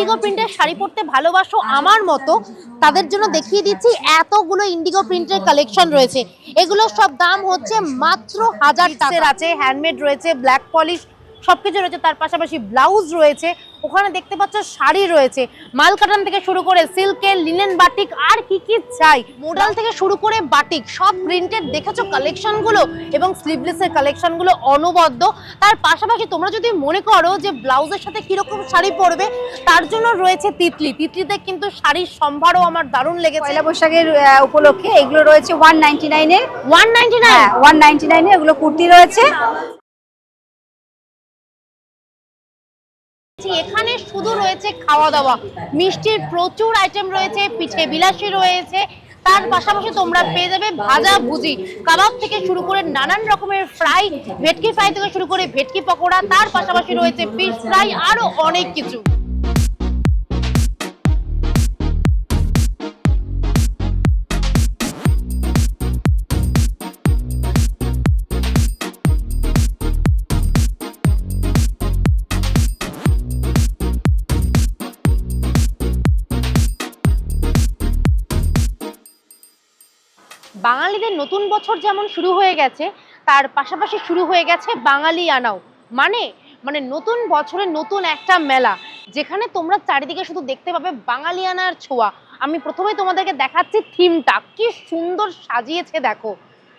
Indigo প্রিন্টের শাড়ি পরতে ভালোবাসো আমার মতো তাদের জন্য দেখিয়ে দিচ্ছি এতগুলো ইন্ডিগো প্রিন্টের কালেকশন রয়েছে। এগুলো সব দাম হচ্ছে মাত্র হাজার টাকার আছে হ্যান্ডমেড রয়েছে ব্ল্যাক পলিশ সবকিছু রয়েছে তার পাশাপাশি ব্লাউজ রয়েছে ওখানে দেখতে পাচ্ছ শাড়ি রয়েছে। মাল কাটান থেকে শুরু করে সিল্কের লিনেন বাটিক আর কি কি চাই? মোডাল থেকে শুরু করে বাটিক সব প্রিন্টেড দেখেছ কালেকশনগুলো এবং স্লিভলেসের কালেকশনগুলো অনবদ্য। তার পাশাপাশি তোমরা যদি মনে করো যে ব্লাউজের সাথে কীরকম শাড়ি পরবে তার জন্য রয়েছে তিতলি। তিতলিতে কিন্তু শাড়ির সম্ভারও আমার দারুণ লেগেছে। পয়লা বৈশাখের উপলক্ষে এগুলো রয়েছে ওয়ান নাইনটি নাইনের ওয়ান নাইনটি হ্যাঁ ওয়ান নাইনটি নাইনে এগুলো কুর্তি রয়েছে। এখানে শুধু রয়েছে খাওয়া দাওয়া মিষ্টির প্রচুর আইটেম রয়েছে, পিঠে বিলাসি রয়েছে। তার পাশাপাশি তোমরা পেয়ে যাবে ভাজা ভুজি। কাবাব থেকে শুরু করে নানান রকমের ফ্রাই ভেটকি ফ্রাই থেকে শুরু করে ভেটকি পকোড়া, তার পাশাপাশি রয়েছে ফিশ ফ্রাই আরও অনেক কিছু। বাঙালিদের নতুন বছর যেমন শুরু হয়ে গেছে, তার পাশাপাশি শুরু হয়ে গেছে বাঙালি আনাও। মানে মানে নতুন বছরের নতুন একটা মেলা, যেখানে তোমরা চারিদিকে শুধু দেখতে পাবে বাঙালিয়ানার ছোঁয়া। আমি প্রথমেই তোমাদেরকে দেখাচ্ছি থিমটা। কি সুন্দর সাজিয়েছে দেখো।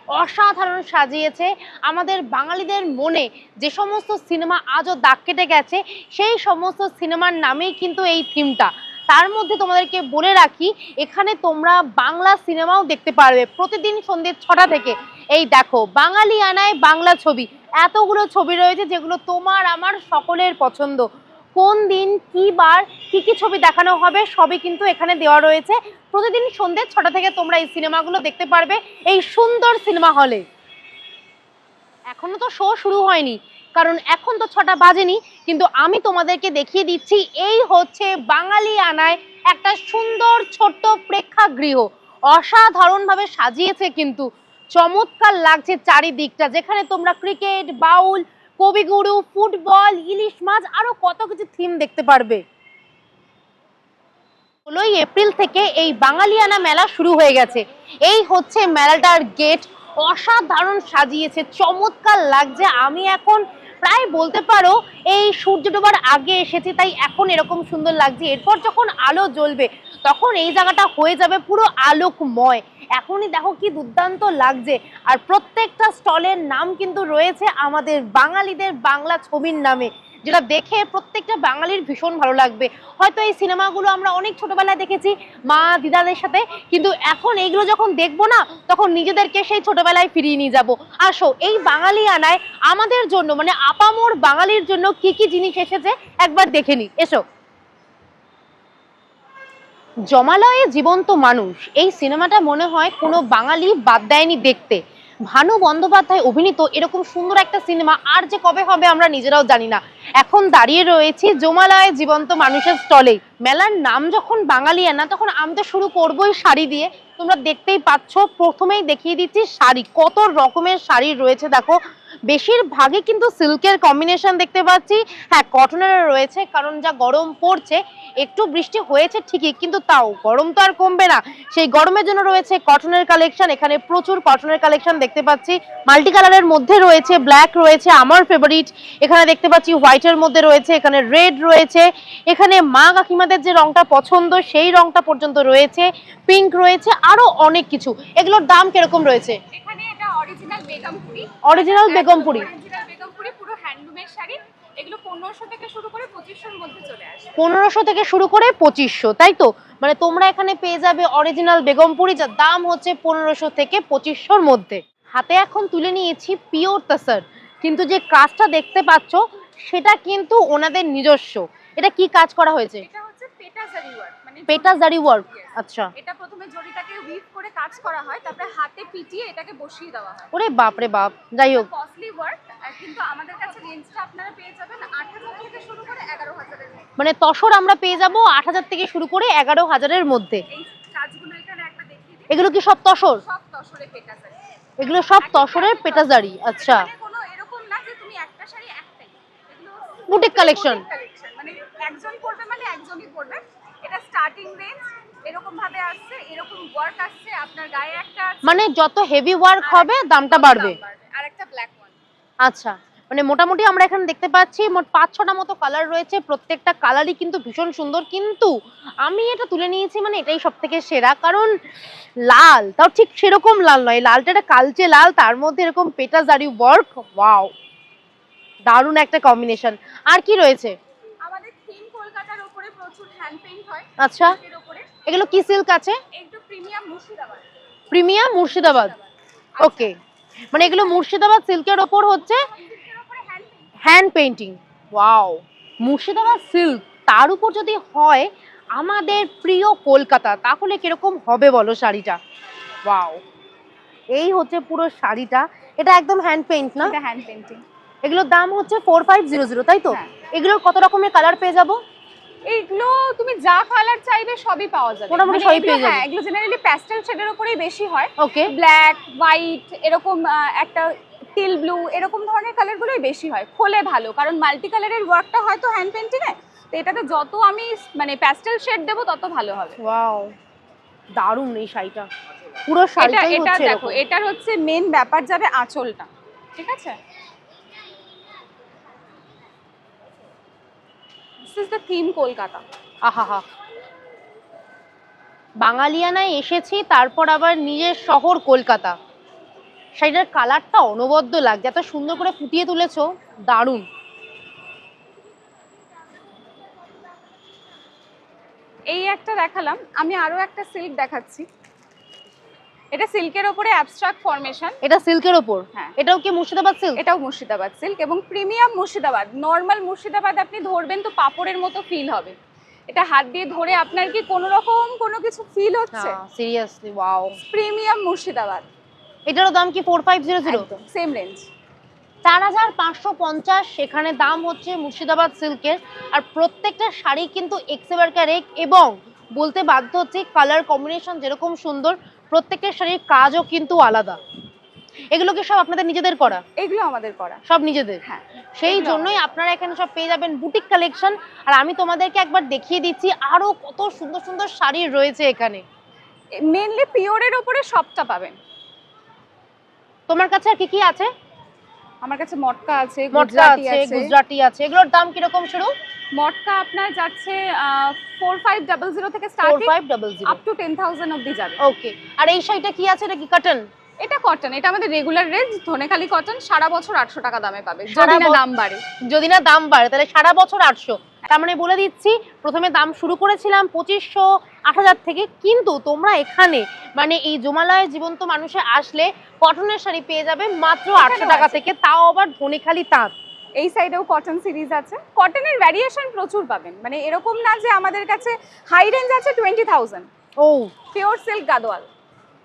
অসাধারণ সাজিয়েছে আমাদের বাঙালিদের মনে। যে সমস্ত সিনেমা আজও দাগ কেটে গেছে, সেই সমস্ত সিনেমার নামেই কিন্তু এই থিমটা। তার মধ্যে তোমাদেরকে বলে রাখি, এখানে তোমরা বাংলা সিনেমাও দেখতে পারবে। প্রতিদিন সন্ধ্যে ছটা থেকে। এই দেখো, বাঙালি আনায় বাংলা ছবি। এতগুলো ছবি রয়েছে যেগুলো তোমার আমার সকলের পছন্দ। কোন দিন, কি বার, কি কি ছবি দেখানো হবে, সবই কিন্তু এখানে দেওয়া রয়েছে। প্রতিদিন সন্ধ্যে ছটা থেকে তোমরা এই সিনেমাগুলো দেখতে পারবে, এই সুন্দর সিনেমা হলে। এখনও তো শো শুরু হয়নি। কারণ এখন তো ছটা বাজেনি, কিন্তু আমি তোমাদেরকে দেখিয়ে দিচ্ছি, এই হচ্ছে বাঙালি আনায় একটা সুন্দর ছোট্ট প্রেক্ষাগৃহ। অসাধারণভাবে সাজিয়েছে কিন্তু, চমৎকার লাগছে চারিদিকটা, যেখানে তোমরা ক্রিকেট, বাউল, কবিগুরু, ফুটবল, ইলিশ মাছ, আরও কত কিছু থিম দেখতে পারবে। ষোলোই এপ্রিল থেকে এই বাঙালিয়ানা মেলা শুরু হয়ে গেছে। এই হচ্ছে মেলাটার গেট অসাধারণ সাজিয়েছে, চমৎকার লাগছে। আমি এখন প্রায় বলতে পারো এই সূর্য ডোবার আগে এসেছি, তাই এখন এরকম সুন্দর লাগছে। এরপর যখন আলো জ্বলবে, তখন এই জায়গাটা হয়ে যাবে পুরো আলোকময়। এখনই দেখো কি দুর্দান্ত লাগছে। আর প্রত্যেকটা স্টলের নাম কিন্তু রয়েছে আমাদের বাঙালিদের বাংলা ছবির নামে। যেটা দেখে প্রত্যেকটা বাঙালির ভীষণ ভালো লাগবে। হয়তো এই সিনেমাগুলো আমরা অনেক ছোটবেলায় দেখেছি মা, দিদাদের সাথে, কিন্তু এখন এইগুলো যখন দেখব না, তখন নিজেদেরকে সেই ছোটবেলায় ফিরিয়ে নিয়ে যাব। আসো, এই বাঙালি আনায় আমাদের জন্য মানে আপামোর বাঙালির জন্য কি কি জিনিস এসেছে একবার দেখে নি এসো। জমালয়ে জীবন্ত মানুষ, এই সিনেমাটা মনে হয় কোনো বাঙালি বাদ দেয়নি দেখতে। ভানু বন্দ্যোপাধ্যায় অভিনীত এরকম সুন্দর একটা সিনেমা, আর যে কবে হবে আমরা নিজেরাও জানি না। এখন দাঁড়িয়ে রয়েছি জোমালায় জীবন্ত মানুষের স্টলে। মেলার নাম যখন বাঙালিয়ানা তখন আমি তো শুরু করবোই শাড়ি দিয়ে। তোমরা দেখতেই পাচ্ছ, প্রথমেই দেখিয়ে দিচ্ছি শাড়ি। কত রকমের শাড়ি রয়েছে দেখো। বেশিরভাগই কিন্তু সিল্কের কম্বিনেশন দেখতে পাচ্ছি। হ্যাঁ কটনের রয়েছে, কারণ যা গরম পড়ছে, একটু বৃষ্টি হয়েছে ঠিকই, কিন্তু তাও গরম তো আর কমবে না। সেই গরমের জন্য রয়েছে কটনের কালেকশন এখানে প্রচুর কটনের কালেকশন দেখতে পাচ্ছি। মাল্টি কালারের মধ্যে রয়েছে ব্ল্যাক রয়েছে, আমার ফেভারিট এখানে দেখতে পাচ্ছি হোয়াইটের মধ্যে রয়েছে, এখানে রেড রয়েছে। এখানে মা কাকিমাদের যে রংটা পছন্দ, সেই রংটা পর্যন্ত রয়েছে। পিঙ্ক রয়েছে, আরও অনেক কিছু। এগুলোর দাম কীরকম রয়েছে? এখানে এটা original Begampuri original Begampuri original Begampuri পুরো। হ্যান্ডলুমের শাড়ি। এগুলো পনেরোশো থেকে শুরু করে পঁচিশশোর মধ্যে চলে আসে। পনেরোশো থেকে শুরু করে পঁচিশশো তাই তো? মানে তোমরা এখানে পেয়ে যাবে অরিজিনাল বেগমপুরি যার দাম হচ্ছে পনেরোশো থেকে পঁচিশশোর মধ্যে। হাতে এখন তুলে নিয়েছি পিওর তাসার কিন্তু যে কাজটা দেখতে পাচ্ছ সেটা কিন্তু ওনাদের নিজস্ব। এটা কি কাজ করা হয়েছে? এটা হচ্ছে পেটা জারি ওয়ার্ক মানে পেটা জারি ওয়ার্ক আচ্ছা। এটা প্রথমে জরিটাকে উইভ করে কাজ করা হয় তারপরে হাতে পিটিয়ে এটাকে বসিয়ে দেওয়া হয়। ওরে বাপ রে বাপ যাই হোক। কস্টলি ওয়ার্ক কিন্তু আমাদের কাছে রেঞ্জটা আপনারা পেয়ে যাবেন আট হাজার থেকে শুরু করে এগারো হাজারের মধ্যে। মানে তসর আমরা পেয়ে যাব আট হাজার থেকে শুরু করে এগারো হাজারের মধ্যে। এই কাজগুলো এখানে একটা দেখিয়ে দিই। এগুলো কি সব তসর? সব তসরে পেটা জারি এগুলো সব তসরের পেটাজারি আচ্ছা। কোনো এরকম না যে তুমি একটা শাড়ি একটাই। এগুলো বুটিক কালেকশন মানে একজন পড়বে মানে একজনই পড়বে এটা স্টার্টিং রেঞ্জ এরকম ভাবে আসছে এরকম ওয়ার্ক আসছে আপনার গায়ে একটা মানে যত হেভি ওয়ার্ক হবে দামটা বাড়বে। আর একটা ব্ল্যাক ওয়ান আচ্ছা মানে মোটামুটি আমরা এখানে দেখতে পাচ্ছি মোট পাঁচ ছটা মতো কালার রয়েছে প্রত্যেকটা কালারই কিন্তু ভীষণ সুন্দর কিন্তু আমি এটা তুলে নিয়েছি মানে এটাই সব থেকে সেরা কারণ লাল তাও ঠিক সেরকম লাল নয় লালটা একটা কালচে লাল তার মধ্যে এরকম পেটা জারি ওয়ার্ক ওয়াও দারুণ একটা কম্বিনেশন আর কি রয়েছে? আমাদের থিম কলকাতার উপরে প্রচুর হ্যান্ড পেইন্ট হয়। আচ্ছা। এগুলো কি সিল্ক আছে? প্রিমিয়াম মুর্শিদাবাদ। ওকে। মানে এগুলো মুর্শিদাবাদ সিল্কের ওপর হচ্ছে hand painting wow Murshidabad silk তার উপর যদি হয় আমাদের প্রিয় কলকাতা তাহলে কীরকম হবে বলো শাড়িটা? ওয়াও এই হচ্ছে পুরো শাড়িটা। এটা একদম হ্যান্ড পেইন্ট না? এটা হ্যান্ড পেইন্টিং এগুলোর দাম হচ্ছে ফোর ফাইভ জিরো জিরো তাই তো? হ্যাঁ। এগুলোর কত রকমের কালার পেয়ে যাব? এইগুলো তুমি যা কালার চাইবে সবই পাওয়া যাবে। মোটামুটি মানে সবই পেয়ে যাবে। হ্যাঁ এগুলো জেনারেলি প্যাস্টেল শেডের উপরেই বেশি হয়। ওকে ব্ল্যাক হোয়াইট এরকম একটা টিল ব্লু এরকম ধরনের কালারগুলোই বেশি হয়। খোলে ভালো কারণ মাল্টি কালারের ওয়ার্কটা হয়তো হ্যান্ড পেন্টিং এ তো এটাতে যত আমি মানে প্যাস্টেল শেড দেবো তত ভালো হবে। ওয়াও দারুণ এই শাড়িটা। পুরো এটা শাড়িটাই এটা দেখো এটার হচ্ছে মেন ব্যাপার যাবে আঁচলটা ঠিক আছে? This is the theme Kolkata আহা বাঙালিয়ানায় এসেছি তারপর আবার নিজের শহর কলকাতা। শাড়িটার কালারটা অনবদ্য লাগছে এত সুন্দর করে ফুটিয়ে তুলেছো দারুণ। এই একটা দেখালাম আমি আরও একটা সিল্ক দেখাচ্ছি। এটা সিল্কের ওপরে অ্যাবস্ট্রাক্ট ফরমেশন এটা সিল্কের ওপর? হ্যাঁ। এটাও কি মুর্শিদাবাদ সিল্ক এটাও মুর্শিদাবাদ সিল্ক এবং প্রিমিয়াম মুর্শিদাবাদ। নর্মাল মুর্শিদাবাদ আপনি ধরবেন তো পাপড়ের মতো ফিল হবে। এটা হাত দিয়ে ধরে আপনার কি কোনো রকম কোনো কিছু ফিল হচ্ছে? Seriously wow premium Murshidabad. এটারও দাম কি four five zero zero same range চার হাজার পাঁচশো পঞ্চাশ সেখানে দাম হচ্ছে মুর্শিদাবাদ সিল্কের আর প্রত্যেকটা শাড়ি কিন্তু এক্সেবার ক্যারেক এবং বলতে বাধ্য হচ্ছে কালার কম্বিনেশন যেরকম সুন্দর প্রত্যেকটা শাড়ির কাজও কিন্তু আলাদা। এগুলো কি সব আপনাদের নিজেদের করা? এগুলো আমাদের করা। সব নিজেদের? হ্যাঁ সেই জন্যই আপনারা এখানে সব পেয়ে যাবেন বুটিক কালেকশন আর আমি তোমাদেরকে একবার দেখিয়ে দিচ্ছি আরও কত সুন্দর সুন্দর শাড়ি রয়েছে এখানে। মেনলি পিওরের ওপরে সবটা পাবেন। তোমার কাছে আর কি কি আছে? আমার কাছে মটকা আছে মটকা গুজরাটি আছে গুজরাটি আছে। এগুলোর দাম কীরকম শুরু? মটকা আপনার যাচ্ছে ফোর ফাইভ ডাবল জিরো থেকে starting five double zero up to ten thousand অব্দি যাবে। ওকে আর এই শাড়িটা কি আছে? এটা কি কাটন এটা কটন এটা আমাদের রেগুলার রেঞ্জ ধনেখালি কটন সারা বছর আটশো টাকা দামে পাবে। যদি না দাম বাড়ে। যদি না দাম বাড়ে তাহলে সারা বছর আটশো। তার মানে বলে দিচ্ছি প্রথমে দাম শুরু করেছিলাম পঁচিশশো আট হাজার থেকে। কিন্তু তোমরা এখানে মানে এই জমালয় জীবন্ত মানুষে আসলে কটনের শাড়ি পেয়ে যাবে মাত্র আটশো টাকা থেকে। তাও আবার ধনেখালি তাঁত। এই সাইডেও কটন সিরিজ আছে। কটনের ভ্যারিয়েশন প্রচুর পাবেন। মানে এরকম না যে আমাদের কাছে হাই রেঞ্জ আছে টোয়েন্টি থাউজেন্ড ও। Pure silk Gadwal.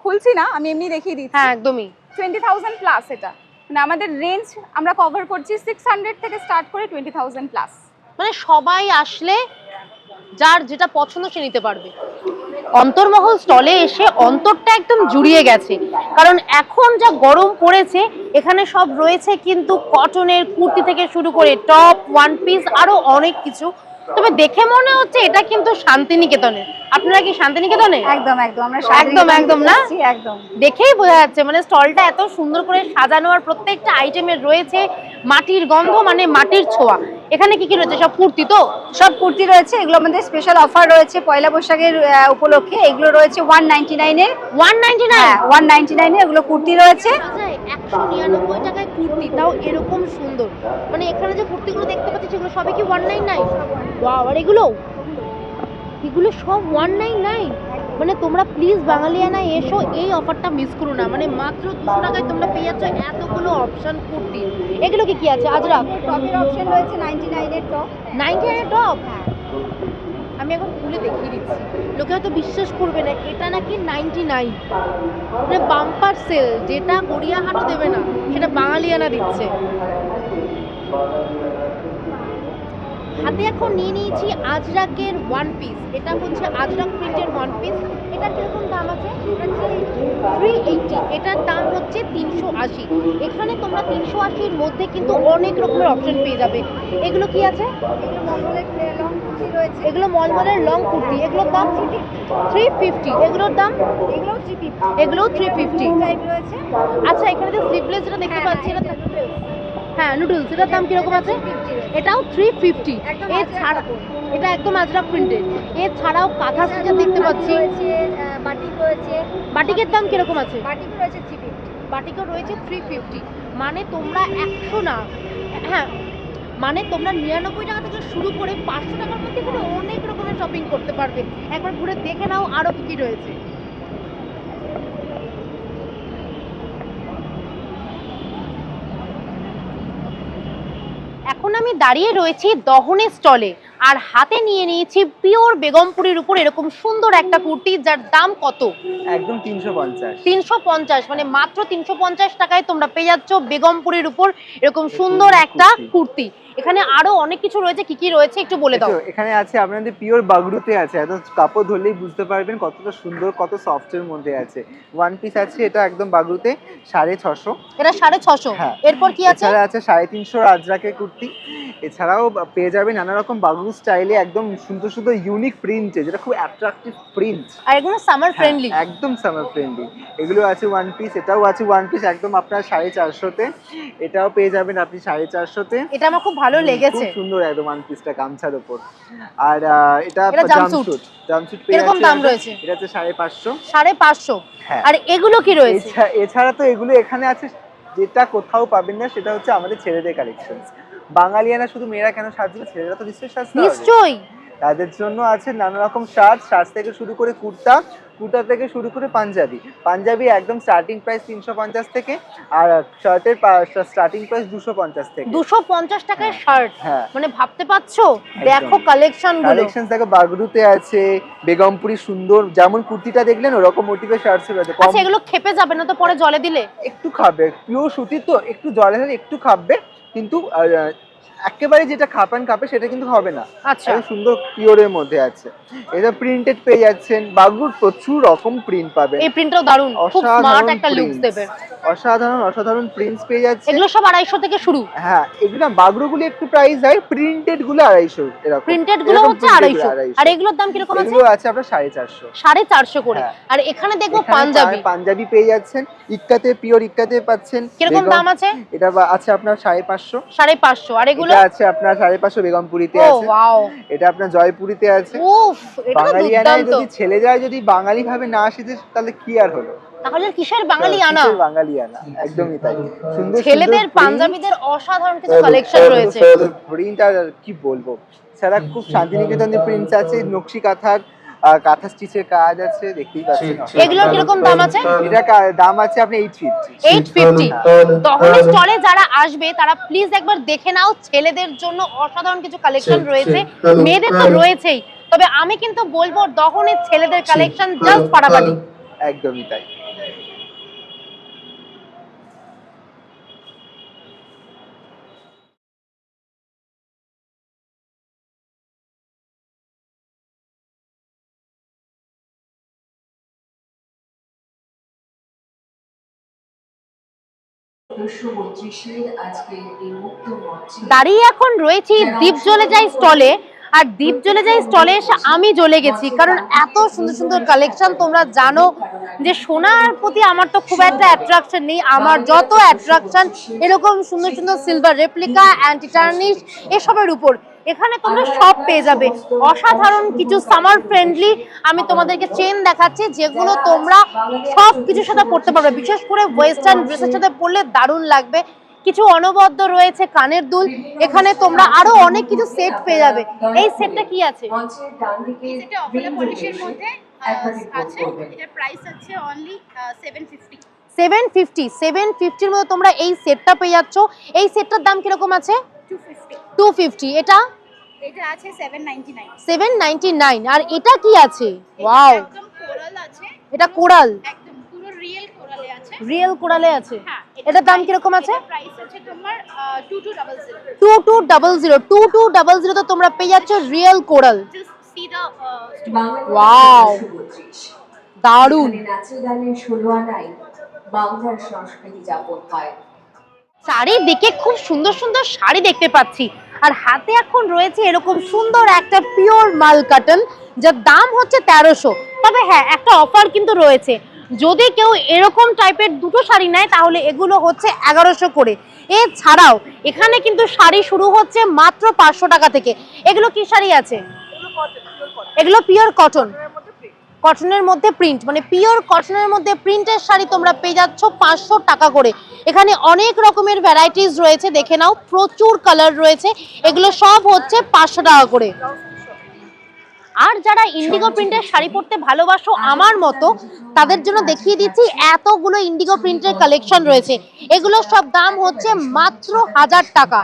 খুলছি না আমি এমনি দেখিয়ে দিচ্ছি। হ্যাঁ একদমই। টোয়েন্টি থাউজেন্ড প্লাস এটা। মানে আমাদের রেঞ্জ আমরা কভার করছি সিক্স হান্ড্রেড থেকে স্টার্ট করে টোয়েন্টি থাউজেন্ড প্লাস মানে সবাই আসলে যার যেটা পছন্দ সে নিতে পারবে। অন্তর্মহল স্টলে এসে অন্তরটা একদম জুড়িয়ে গেছে। কারণ এখন যা গরম পড়েছে, এখানে সব রয়েছে কিন্তু কটনের কুর্তি থেকে শুরু করে টপ ওয়ান পিস আরও অনেক কিছু। তবে দেখে মনে হচ্ছে এটা কিন্তু শান্তিনিকেতনে আপনারা কি শান্তিনিকেতনে? একদম একদম আমরা একদম, একদম না? একদম। দেখেই বোঝা যাচ্ছে মানে স্টলটা এত সুন্দর করে সাজানো আর প্রত্যেকটা আইটেমের রয়েছে মাটির গন্ধ মানে মাটির ছোঁয়া। এখানে কি কি রয়েছে? সব কুর্তি তো? সব কুর্তি রয়েছে এগুলো আমাদের স্পেশাল অফার রয়েছে পয়লা বৈশাখের উপলক্ষে। এগুলো রয়েছে ওয়ান নাইনটি নাইনের one ninety nine one ninety নাইনে এগুলো কুর্তি রয়েছে। একশো নিরানব্বই টাকায় কুর্তি তাও এরকম সুন্দর। মানে এখানে যে কুর্তিগুলো দেখতে পাচ্ছি সেগুলো সবই কি ওয়ান নাইন নাইন আর এগুলো? এগুলো সব ওয়ান নাইন নাইন মানে তোমরা প্লিজ বাঙালিয়ানায় এসো এই অফারটা মিস করো না। মানে মাত্র দুশো টাকায় তোমরা পেয়ে যাচ্ছ এতগুলো অপশন কুর্তি। এগুলো কি কি আছে? আজরাক টপের অপশন রয়েছে নাইনটি নাইনের টপ নাইনটি নাইন টপ আমি এখন খুলে দেখিয়ে দিচ্ছি। লোকে হয়তো বিশ্বাস করবে না, এটা নাকি নাইনটি নাইন মানে বাম্পার সেল যেটা গড়িয়াহাটও দেবে না, সেটা বাঙালিয়ানা দিচ্ছে। হাতে এখন নিয়ে নিয়েছি আজরাকের ওয়ান পিস এটা হচ্ছে আজরাক প্রিন্টের ওয়ান পিস এটা কীরকম দাম আছে? থ্রি এইটি এটার দাম হচ্ছে তিনশো আশি। এখানে তোমরা তিনশো আশির মধ্যে কিন্তু অনেক রকমের অপশন পেয়ে যাবে। এগুলো কি আছে? এগুলো মলমলের লং কুর্তি। এগুলোর দাম থ্রি ফিফটি এগুলোর দাম? এগুলো থ্রি ফিফটি এগুলো থ্রি ফিফটি টাইপ রয়েছে। আচ্ছা এখানে যে স্লিভলেস যেটা দেখতে পাচ্ছি এটা হ্যাঁ নুডলস এটার দাম কীরকম আছে? এটাও থ্রি ফিফটি এছাড়া এটা একদম আজরা প্রিন্টেড এছাড়াও কাঁথা স্টিচের দেখতে পাচ্ছি। বাটিক রয়েছে। বাটিকের দাম কীরকম আছে? বাটিক রয়েছে থ্রি ফিফটি বাটিকও রয়েছে থ্রি ফিফটি মানে তোমরা একশো না হ্যাঁ মানে তোমরা নিরানব্বই টাকা থেকে শুরু করে পাঁচশো টাকার মধ্যে এখানে অনেক রকমের শপিং করতে পারবে। একবার ঘুরে দেখে নাও আরও কী কী রয়েছে। এখন আমি দাঁড়িয়ে রয়েছি দহনের স্টলে। আর হাতে নিয়ে নিয়েছি পিওর বেগমপুরের উপর এরকম সুন্দর একটা কুর্তি যার দাম কত? একদম তিনশো পঞ্চাশ। তিনশো পঞ্চাশ মানে মাত্র তিনশো পঞ্চাশ টাকায় তোমরা পেয়ে যাচ্ছ বেগমপুরের উপর এরকম সুন্দর একটা কুর্তি। এখানে আরও অনেক কিছু রয়েছে কি কি রয়েছে একটু বলে দাও। এখানে আছে আপনাদের পিওর বাগরুতে আছে এত কাপড় ধরলেই বুঝতে পারবেন কতটা সুন্দর কত সফটের মধ্যে আছে। ওয়ান পিস আছে এটা একদম বাগরুতে সাড়ে ছশো। এটা সাড়ে ছশো। হ্যাঁ। এরপর কি আছে? এছাড়া আছে সাড়ে তিনশো আজরাকের কুর্তি। এছাড়াও পেয়ে যাবে নানা রকম বাগরু স্টাইলে একদম সুন্দর সুন্দর ইউনিক প্রিন্টে যেটা খুব অ্যাট্রাকটিভ প্রিন্ট আর এগুলো সামার ফ্রেন্ডলি একদম সামার ফ্রেন্ডলি এগুলো আছে ওয়ান পিস এটাও আছে ওয়ান পিস একদম আপনার সাড়ে চারশোতে। এটাও পেয়ে যাবেন আপনি সাড়ে চারশোতে। এটা আমার খুব ভালো লেগেছে। খুব সুন্দর একদম ওয়ান পিসটা গামছার উপর। আর এটা। জামশুট জামশুট পেয়ে যাচ্ছে দাম রয়েছে? এটা হচ্ছে সাড়ে পাঁচশো। সাড়ে পাঁচশো। হ্যাঁ। আর এগুলো কি রয়েছে? এছাড়া তো এগুলো এখানে আছে যেটা কোথাও পাবেন না সেটা হচ্ছে আমাদের ছেলেদের কালেকশন বাঙালিয়ানা শুধু মেয়েরা কেন সাজবে? ছেলেরা তো নিশ্চয়ই সাজতে নিশ্চয়ই। তাদের জন্য আছে নানা রকম শার্ট শার্ট থেকে শুরু করে কুর্তা কুর্তা থেকে শুরু করে পাঞ্জাবি। পাঞ্জাবি একদম স্টার্টিং প্রাইস তিনশো পঞ্চাশ থেকে আর শার্টের স্টার্টিং প্রাইস দুশো পঞ্চাশ থেকে। দুশো পঞ্চাশ টাকায় হ্যাঁ। শার্ট হ্যাঁ। মানে ভাবতে পারছ? দেখো কালেকশনগুলো। কালেকশন দেখো বাগরুতে আছে বেগমপুরি সুন্দর যেমন কুর্তিটা দেখলেন ওরকম মোটিভের শার্টস রয়েছে। আচ্ছা এগুলো খেপে যাবে না তো পরে জলে দিলে? একটু খাবে পিওর সুতির তো একটু জলে হলে একটু খাবে। কিন্তু আহ, একেবারে যেটা খাপান খাবে সেটা কিন্তু হবে না। আচ্ছা। সুন্দর পিওরের মধ্যে আছে। এটা প্রিন্টেড পেয়ে যাচ্ছেন। বাগরুর প্রচুর রকম প্রিন্ট পাবেন। এই প্রিন্টটাও দারুণ। খুব স্মার্ট একটা লুকস দেবে। অসাধারণ অসাধারণ প্রিন্টস পেয়ে যাচ্ছে এগুলো সব আড়াইশো থেকে শুরু। হ্যাঁ এগুলো বাগরুগুলো একটু প্রাইস হয়। প্রিন্টেডগুলো আড়াইশো এরকম। প্রিন্টেডগুলো হচ্ছে printed আড়াইশো। গুলো আর এগুলোর দাম কীরকম আছে? এগুলো আছে আপনার সাড়ে চারশো। সাড়ে চারশো করে। হ্যাঁ। আর এখানে এখানে পাঞ্জাবি। পাঞ্জাবি পেয়ে যাচ্ছেন। ইক্কাতে পিওর ইক্কাতে পাচ্ছেন। কীরকম বেগম- দাম আছে? এটা আছে আপনার সাড়ে পাঁচশো। সাড়ে পাঁচশো। আর এগুলো এটা আছে আপনার সাড়ে পাঁচশো বেগমপুরিতে আছে। এটা আপনার জয়পুরিতে আছে। বাঙালি এটা যদি বাঙালিয়ানায় যায় যদি বাঙালি ভাবে না আসে তাহলে কি আর হলো? তাহলে কিসের বাঙালি আনা? একদমই তাই। সুন্দর ছেলেদের পাঞ্জাবিদের অসাধারণ কিছু কালেকশন রয়েছে। প্রিন্ট আর কি বলব? স্যার খুব শান্তিনিকেতনের প্রিন্টস আছে নকশি কাঁথার কাঁথা স্টিচের কাজ আছে দেখতেই পাচ্ছেন। এগুলো কীরকম দাম আছে? এটা দাম আছে আপনি এইট ফিফটি এইট স্টলে যারা আসবে তারা প্লিজ একবার দেখে নাও ছেলেদের জন্য অসাধারণ কিছু কালেকশন রয়েছে। মেয়েদের তো রয়েছেই। তবে আমি কিন্তু বলব দহনের ছেলেদের কালেকশন জাস্ট পাড়াপাড়ি একদমই তাই। দাঁড়িয়ে এখন রয়েছি দ্বীপ জ্বলে যায় স্টলে। আর দ্বীপ জ্বলে যায়, স্টলে এসে আমি জ্বলে গেছি। কারণ এত সুন্দর সুন্দর কালেকশন তোমরা জানো যে সোনার প্রতি আমার তো খুব একটা অ্যাট্রাকশন নেই। আমার যত অ্যাট্রাকশন এরকম সুন্দর সুন্দর সিলভার রেপ্লিকা অ্যান্টি টার্নিশ এসবের উপর। এখানে তোমরা সব পেয়ে যাবে। অসাধারণ কিছু সামার ফ্রেন্ডলি আমি তোমাদেরকে চেন দেখাচ্ছি, যেগুলো তোমরা সব কিছুর সাথে পড়তে পারবে। বিশেষ করে ওয়েস্টার্ন ড্রেসের সাথে পরলে দারুণ লাগবে। কিছু অনবদ্য রয়েছে কানের দুল। এখানে তোমরা আরও অনেক কিছু সেট পেয়ে যাবে। এই সেটটা কি আছে? এটা অফলা পলিশের মধ্যে আছে। এটার প্রাইস আছে only seven fifty seven fifty seven ফিফটির মধ্যে তোমরা এই সেটটা পেয়ে যাচ্ছ। এই সেটটার দাম কীরকম আছে? টু ফিফটি এটা? আছে আর এটা কি আছে? ওয়াও একদম কোরাল আছে। এটা কোরাল। একদম পুরো রিয়েল কোরালে আছে। রিয়েল কোরালে আছে? হ্যাঁ। এটার দাম কীরকম আছে? প্রাইস আছে তোমার two two double zero two two double zero তো তোমরা পেয়ে যাচ্ছ real coral just see the wow দারুণ! চারিদিকে খুব সুন্দর সুন্দর শাড়ি দেখতে পাচ্ছি। আর হাতে এখন রয়েছে এরকম সুন্দর একটা পিওর মাল কাটন যার দাম হচ্ছে তেরোশো। তবে হ্যাঁ একটা অফার কিন্তু রয়েছে। যদি কেউ এরকম টাইপের দুটো শাড়ি নেয়, তাহলে এগুলো হচ্ছে এগারোশো করে। এছাড়াও, এখানে কিন্তু শাড়ি শুরু হচ্ছে মাত্র পাঁচশো টাকা থেকে। এগুলো কি শাড়ি আছে? এগুলো পিওর কটন। কটনের মধ্যে প্রিন্ট মানে পিওর কটনের মধ্যে প্রিন্টের শাড়ি তোমরা পেয়ে যাচ্ছ পাঁচশো টাকা করে। এখানে অনেক রকমের ভ্যারাইটিস রয়েছে, দেখে নাও, প্রচুর কালার রয়েছে। এগুলো সব হচ্ছে পাঁচশো টাকা করে। আর যারা ইন্ডিগো প্রিন্টের শাড়ি পরতে ভালোবাসো আমার মতো তাদের জন্য দেখিয়ে দিচ্ছি এতগুলো ইন্ডিগো প্রিন্টের কালেকশন রয়েছে। এগুলো সব দাম হচ্ছে মাত্র হাজার টাকা।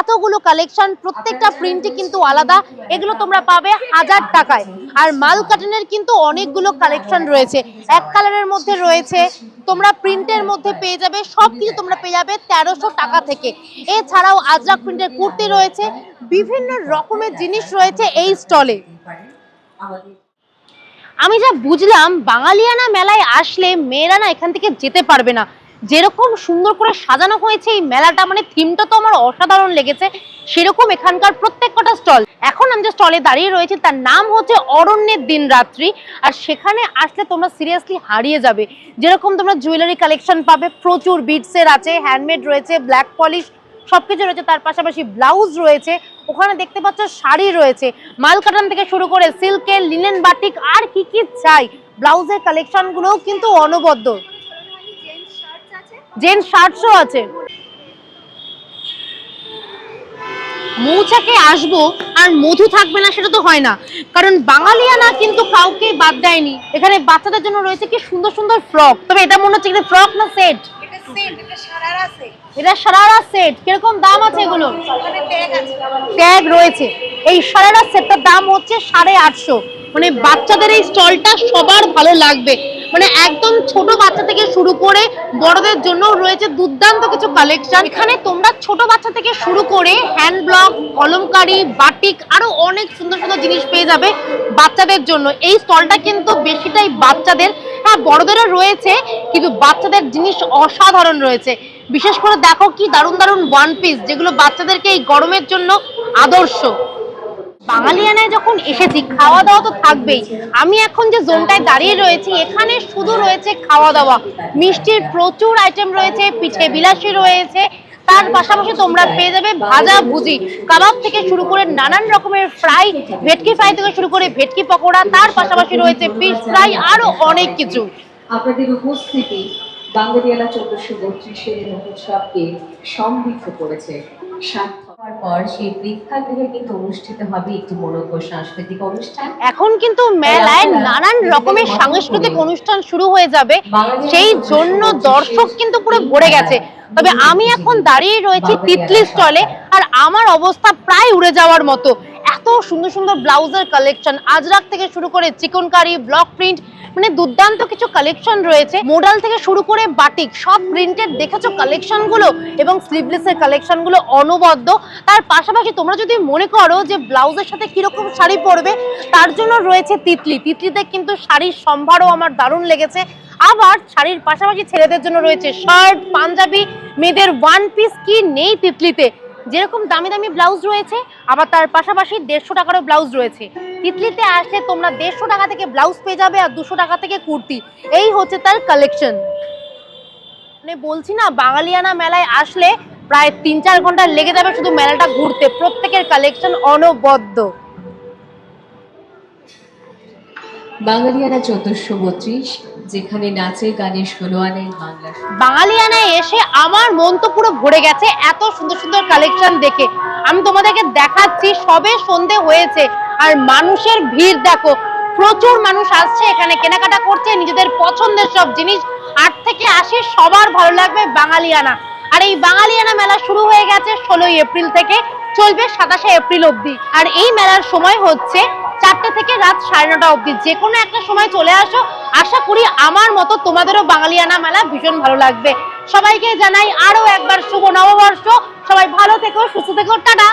এতগুলো কালেকশন প্রত্যেকটা প্রিন্টে কিন্তু আলাদা। এগুলো তোমরা পাবে হাজার টাকায়। আর মাল কাটনের কিন্তু অনেকগুলো কালেকশন রয়েছে। এক কালারের মধ্যে রয়েছে তোমরা প্রিন্টের মধ্যে পেয়ে যাবে সব কিছু তোমরা পেয়ে যাবে তেরোশো টাকা থেকে। এছাড়াও আজরাক প্রিন্টের কুর্তি রয়েছে বিভিন্ন রকমের জিনিস রয়েছে এই স্টলে আমি যা বুঝলাম, বাঙালিয়ানা মেলায় আসলে মেয়েরা না এখান থেকে যেতে পারবে না। যেরকম সুন্দর করে সাজানো হয়েছে এই মেলাটা মানে থিমটা তো আমার অসাধারণ লেগেছে, সেরকম এখানকার প্রত্যেক কটা স্টল এখন আমি যে স্টলে দাঁড়িয়ে রয়েছি, তার নাম হচ্ছে অরণ্যের দিন রাত্রি আর সেখানে আসলে তোমরা সিরিয়াসলি হারিয়ে যাবে। যেরকম তোমরা জুয়েলারি কালেকশন পাবে, প্রচুর বিটসের আছে হ্যান্ডমেড রয়েছে ব্ল্যাক পলিশ সবকিছু রয়েছে, তার পাশাপাশি ব্লাউজ রয়েছে, ওখানে দেখতে পাচ্ছ শাড়ি রয়েছে। মাল কাটান থেকে শুরু করে সিল্কের লিনেন বাটিক আর কি কি চাই। ব্লাউজের কালেকশনগুলোও কিন্তু অনবদ্য। জেন্টস শার্টসও আছে। মৌচাকে আসব, আর মধু থাকবে না, সেটা তো হয় না। কারণ বাঙালিয়ানা কিন্তু কাউকে বাদ দেয়নি। এখানে বাচ্চাদের জন্য রয়েছে কি সুন্দর সুন্দর ফ্রক তবে এটা মনে হচ্ছে ফ্রক না সেট এটা সারারা সেট কীরকম দাম আছে এগুলো? ট্যাগ রয়েছে। এই সারারা সেটটার দাম হচ্ছে সাড়ে আটশো। মানে বাচ্চাদের এই স্টলটা সবার ভালো লাগবে। মানে একদম ছোট বাচ্চা থেকে শুরু করে বড়দের জন্য রয়েছে দুর্দান্ত কিছু কালেকশন এখানে তোমরা ছোট বাচ্চা থেকে শুরু করে হ্যান্ড ব্লক কলমকারি বাটিক আরও অনেক সুন্দর সুন্দর জিনিস পেয়ে যাবে বাচ্চাদের জন্য। এই স্টলটা কিন্তু বেশিটাই বাচ্চাদের হ্যাঁ বড়দেরও রয়েছে, কিন্তু বাচ্চাদের জিনিস অসাধারণ রয়েছে। বিশেষ করে দেখো কি দারুণ দারুণ ওয়ান পিস যেগুলো বাচ্চাদেরকে এই গরমের জন্য আদর্শ। বাঙালিয়ানায় যখন এসেছি খাওয়া দাওয়া তো থাকবেই। আমি এখন যে জোনটায় দাঁড়িয়ে রয়েছি, এখানে শুধু রয়েছে খাওয়া দাওয়া মিষ্টির প্রচুর আইটেম রয়েছে, পিঠে বিলাসী রয়েছে তার পাশাপাশি তোমরা পেয়ে যাবে ভাজা ভুজি, কাবাব থেকে শুরু করে নানান রকমের ফ্রাই, ভেটকি ফ্রাই থেকে শুরু করে ভেটকি পকোড়া, তার পাশাপাশি রয়েছে ফিশ ফ্রাই আরও অনেক কিছু। আপনাদের উপস্থিতি বাঙালিয়ালা চোদ্দশো বত্রিশের মহোৎসবকে সমৃদ্ধ করেছে সার্থক হওয়ার পর সেই প্রেক্ষাগৃহে কিন্তু অনুষ্ঠিত হবে একটি মনোজ্ঞ সাংস্কৃতিক অনুষ্ঠান। এখন কিন্তু মেলায় নানান রকমের সাংস্কৃতিক অনুষ্ঠান শুরু হয়ে যাবে। সেই জন্য দর্শক কিন্তু পুরো ভরে গেছে। তবে আমি এখন দাঁড়িয়ে রয়েছি তিতলি স্টলে আর আমার অবস্থা প্রায় উড়ে যাওয়ার মতো। এত সুন্দর সুন্দর ব্লাউজের কালেকশন আজরাক থেকে শুরু করে চিকনকারি ব্লক প্রিন্ট মানে দুর্দান্ত কিছু কালেকশন রয়েছে। মোডাল থেকে শুরু করে বাটিক সব প্রিন্টের দেখেছ কালেকশনগুলো? এবং স্লিভলেসের কালেকশনগুলো অনবদ্য। তার পাশাপাশি তোমরা যদি মনে করো যে ব্লাউজের সাথে কীরকম শাড়ি পরবে, তার জন্য রয়েছে তিতলি। তিতলিতে কিন্তু শাড়ির সম্ভারও আমার দারুণ লেগেছে। আবার শাড়ির পাশাপাশি ছেলেদের জন্য রয়েছে শার্ট পাঞ্জাবি। মেয়েদের ওয়ান পিস কি নেই তিতলিতে? যেরকম দামি দামি ব্লাউজ রয়েছে, আবার তার পাশাপাশি দেড়শো টাকারও ব্লাউজ রয়েছে। তিতলিতে আসলে তোমরা দেড়শো টাকা থেকে ব্লাউজ পেয়ে যাবে আর দুশো টাকা থেকে কুর্তি। এই হচ্ছে তার কালেকশন মানে বলছি না, বাঙালিয়ানা মেলায় আসলে প্রায় তিন চার ঘণ্টা লেগে যাবে শুধু মেলাটা ঘুরতে। প্রত্যেকের কালেকশন অনবদ্য। বাঙালিয়ানা চোদ্দশো বত্রিশ যেখানে নাচে গানে ষোলো আনের বাংলা বাঙালিয়ানায় এসে আমার মন তো পুরো ভরে গেছে, এত সুন্দর সুন্দর কালেকশন দেখে। আমি তোমাদেরকে দেখাচ্ছি, সবে সন্ধে হয়েছে, আর মানুষের ভিড় দেখো, প্রচুর মানুষ আসছে এখানে, কেনাকাটা করছে, নিজেদের পছন্দের সব জিনিস। আট থেকে আশি সবার ভালো লাগবে বাঙালিয়ানা। আর এই বাঙালিয়ানা মেলা শুরু হয়ে গেছে ষোলোই এপ্রিল থেকে, চলবে সাতাশে এপ্রিল অবধি। আর এই মেলার সময় হচ্ছে চারটে থেকে রাত সাড়ে নটা অবধি। যে কোনো একটা সময় চলে আসো। আশা করি আমার মতো তোমাদেরও বাঙালিয়ানা মেলা ভীষণ ভালো লাগবে। সবাইকে জানাই আরও একবার শুভ নববর্ষ। সবাই ভালো থেকো, সুস্থ থেকো, টাটা।